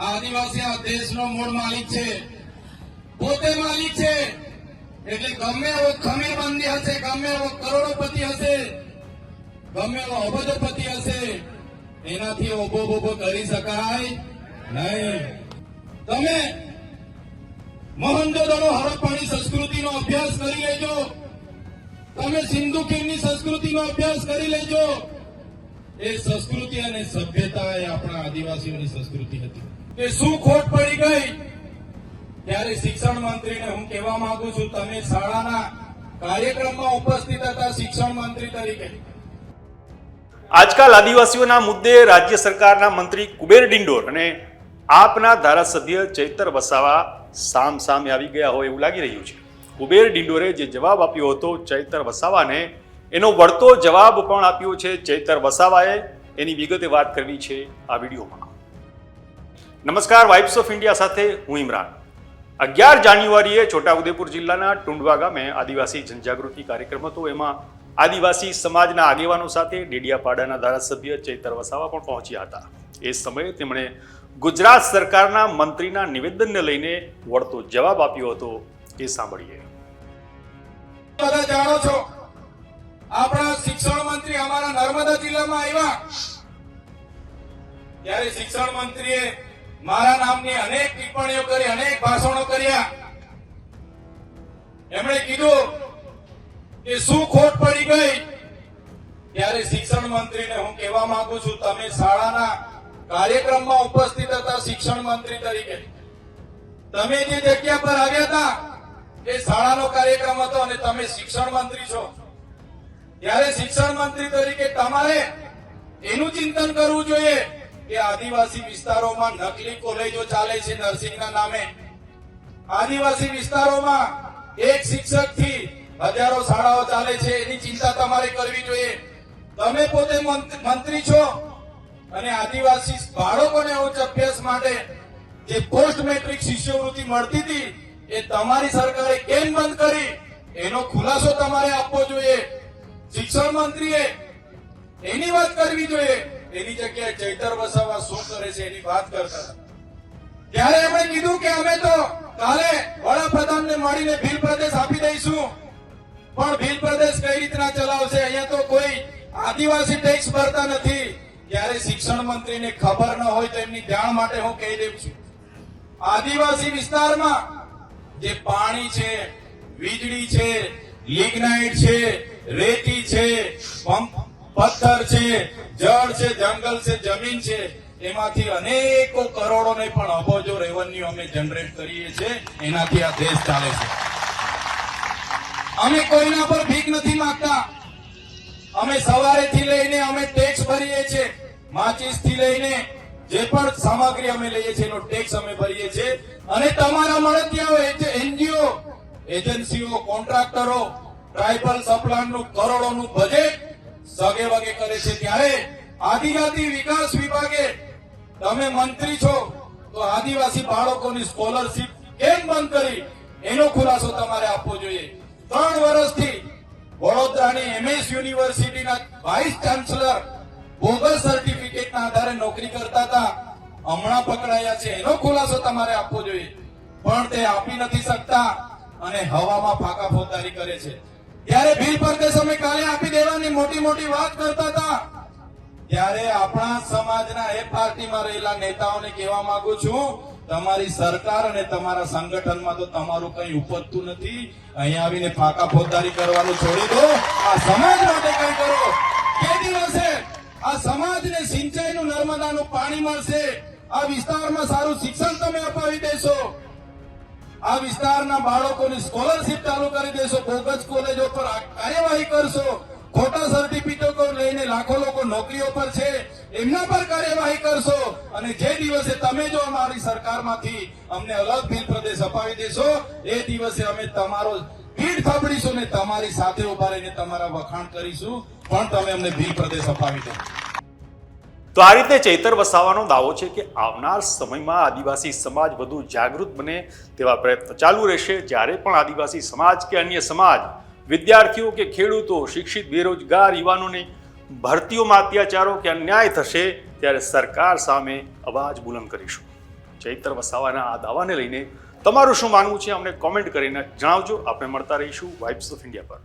આદિવાસી આ દેશનો મૂળ માલિક છે. પોતે માલિક છે. એટલે ગમે એવો ખમીરબંધી હશે, ગમે એવો કરોડોપતિ હશે, ગમે એવો અબજોપતિ હશે, એનાથી ઊભો ઊભો કરી શકાય નહીં. તમે મોહનજોદડો હડપ્પાની સંસ્કૃતિનો અભ્યાસ કરી લેજો. તમે સિંધુ ખીણની સંસ્કૃતિનો અભ્યાસ કરી લેજો. એ સંસ્કૃતિ અને સભ્યતા આદિવાસીઓની સંસ્કૃતિ હતી. કે શું ખોટ પડી ગઈ? ત્યારે શિક્ષણ મંત્રીને હું કહેવા માંગુ છું તમે શાળાના કાર્યક્રમમાં ઉપસ્થિત હતા શિક્ષણ મંત્રી તરીકે. આજકાલ આદિવાસીઓના મુદ્દે રાજ્ય સરકારના મંત્રી કુબેર ડિંડોર અને આપના ધારાસભ્ય ચૈતર વસાવા સામ સામે આવી ગયા હોય એવું લાગી રહ્યું છે. કુબેર ડિંડોરે જે જવાબ આપ્યો હતો ચૈતર વસાવાને એનો વળતો જવાબ પણ આપ્યો છે ચૈતર વસાવાએ. એની વિગતે વાત કરવી છે આ વિડીયોમાં. નમસ્કાર વાઇબ્સ ઓફ ઇન્ડિયા સાથે હું ઇમરાન. અગિયાર જાન્યુઆરીએ છોટાઉદેપુર જિલ્લાના ટુંડવા ગામે આદિવાસી જનજાગૃતિ કાર્યક્રમ હતો. એમાં આદિવાસી સમાજના આગેવાનો સાથે ડેડિયાપાડાના ધારાસભ્ય ચૈતર વસાવા પણ પહોંચ્યા હતા. એ સમયે તેમણે ગુજરાત સરકારના મંત્રીના નિવેદનને લઈને વળતો જવાબ આપ્યો હતો. એ સાંભળીએ. બધા જાણો છો, આપણા શિક્ષણ મંત્રી અમારા નર્મદા જિલ્લામાં આવ્યા. ત્યારે શિક્ષણ મંત્રીએ મારા નામની અનેક ટિપ્પણીઓ કરી, અનેક ભાષણો કર્યા. એમણે કીધું કે શું ખોટ પડી ગઈ? ત્યારે શિક્ષણ મંત્રીને હું કહેવા માંગુ છું, તમે શાળાના કાર્યક્રમમાં ઉપસ્થિત હતા શિક્ષણ મંત્રી તરીકે. તમે જે જગ્યા પર આવ્યા હતા, એ શાળાનો કાર્યક્રમ હતો અને તમે શિક્ષણ મંત્રી છો. ત્યારે શિક્ષણ મંત્રી તરીકે તમારે એનું ચિંતન કરવું જોઈએ. કે આદિવાસી વિસ્તારોમાં નકલી કોલેજો ચાલે છે નર્સિંગના નામે. આદિવાસી વિસ્તારોમાં એક શિક્ષકથી હજારો શાળાઓ ચાલે છે, એની ચિંતા તમારે કરવી જોઈએ. તમે પોતે મંત્રી છો અને આદિવાસી બાળકોને ઉચ્ચ અભ્યાસ માટે જે પોસ્ટ મેટ્રિક શિષ્યવૃત્તિ મળતી હતી, એ તમારી સરકારે કેમ બંધ કરી? એનો ખુલાસો તમારે આપવો જોઈએ. શિક્ષણ મંત્રીએ એની વાત કરવી જોઈએ. એની જગ્યાએ ચૈતર વસાવા શું કરે છે એની વાત કરતા. ત્યારે એમણે કીધું કે અમે તો કાલે વડાપ્રધાનને મળીને ભીલ પ્રદેશ આપી દઈશું. પણ ભીલ પ્રદેશ કઈ રીતના ચલાવશે? અહીંયા તો કોઈ આદિવાસી ટેક્સ ભરતા નથી. ત્યારે શિક્ષણ મંત્રીને ખબર ન હોય તો એમની જાણ માટે હું કહી દઉં છું. આદિવાસી વિસ્તારમાં જે પાણી છે, વીજળી છે, લિગ્નાઇટ છે, રેતી છે, પંપ પથ્થર છે, જળ છે, જંગલ છે, જમીન છે, એમાંથી અનેકો કરોડો ને પણ અબોજો રેવન્યુ અમે જનરેટ કરીએ છીએ. એનાથી આ દેશ ચાલે છે. અમે કોઈના પર ભીખ નથી માંગતા. અમે સવારેથી લઈને અમે ટેક્સ ભરીએ છીએ. માચીસથી લઈને જે પણ સામગ્રી અમે લઈએ છીએ, એનો ટેક્સ અમે ભરીએ છીએ. અને તમારા મળતિયાઓ એનજીઓ, એજન્સીઓ, કોન્ટ્રાક્ટરો ટ્રાઇબલ સપ્લાયનું કરોડોનું બજેટ સગે વગે કરે છે ત્યારે આદિજાતિ વિકાસ વિભાગે તમે મંત્રી છો, તો આદિવાસી બાળકોની સ્કોલરશીપ કેમ બંધ કરી? એનો ખુલાસો તમારે આપવો જોઈએ. ત્રણ વર્ષથી વડોદરાની એમએસ યુનિવર્સિટીના વાઇસ ચાન્સલર બોગસ સર્ટિફિકેટના આધારે નોકરી કરતા હતા, હમણાં પકડાયા છે. એનો ખુલાસો તમારે આપવો જોઈએ. પણ તે આપી નથી શકતા અને હવામાં ફાકા ફોતારી કરે છે. ત્યારે બિલ પરદેશ અમે કાલે આપી દેવાની મોટી મોટી વાત કરતા હતા. ત્યારે આપણા સમાજના એ પાર્ટીમાં રહેલા નેતાઓને કહેવા માંગુ છું, તમારી સરકાર અને તમારા સંગઠનમાં તો તમારું કઈ ઉપજતું નથી. અહીંયા આવીને ફાકા ફોજદારી કરવાનું છોડી દો. આ સમાજ માટે કઈ કરો. કે દિવસે આ સમાજને સિંચાઈનું નર્મદાનું પાણી મળશે. આ વિસ્તારમાં સારું શિક્ષણ તમે અપાવી દેશો. આ વિસ્તારના બાળકોની સ્કોલરશીપ ચાલુ કરી દેશો. બોગસ કોલેજો પર કાર્યવાહી કરશો. ખોટા સર્ટિફિકેટો લઈને લાખો લોકો નોકરીઓ પર છે. એમના પર કાર્યવાહી કરશો. અને જે દિવસે તમે જો અમારી સરકારમાંથી અમને અલગ ભીલ પ્રદેશ અપાવી દેશો, એ દિવસે અમે તમારો પીઠ થાબડીશું ને તમારી સાથે ઊભા રહીને તમારા વખાણ કરીશું. પણ તમે અમને ભીલ પ્રદેશ અપાવી દો. તો આ રીતે ચૈતર વસાવાનો દાવો છે કે આવનાર સમયમાં આદિવાસી સમાજ વધુ જાગૃત બને તેવા પ્રયત્ન ચાલુ રહેશે. જ્યારે પણ આદિવાસી સમાજ કે અન્ય સમાજ, વિદ્યાર્થીઓ કે ખેડૂતો, શિક્ષિત, બેરોજગાર, યુવાનોની ભરતીઓમાં અત્યાચારો કે અન્યાય થશે, ત્યારે સરકાર સામે અવાજ બુલંદ કરીશું. ચૈતર વસાવાના આ દાવાને લઈને તમારું શું માનવું છે? અમને કોમેન્ટ કરીને જણાવજો. આપણે મળતા રહીશું વાઇબ્સ ઓફ ઇન્ડિયા પર.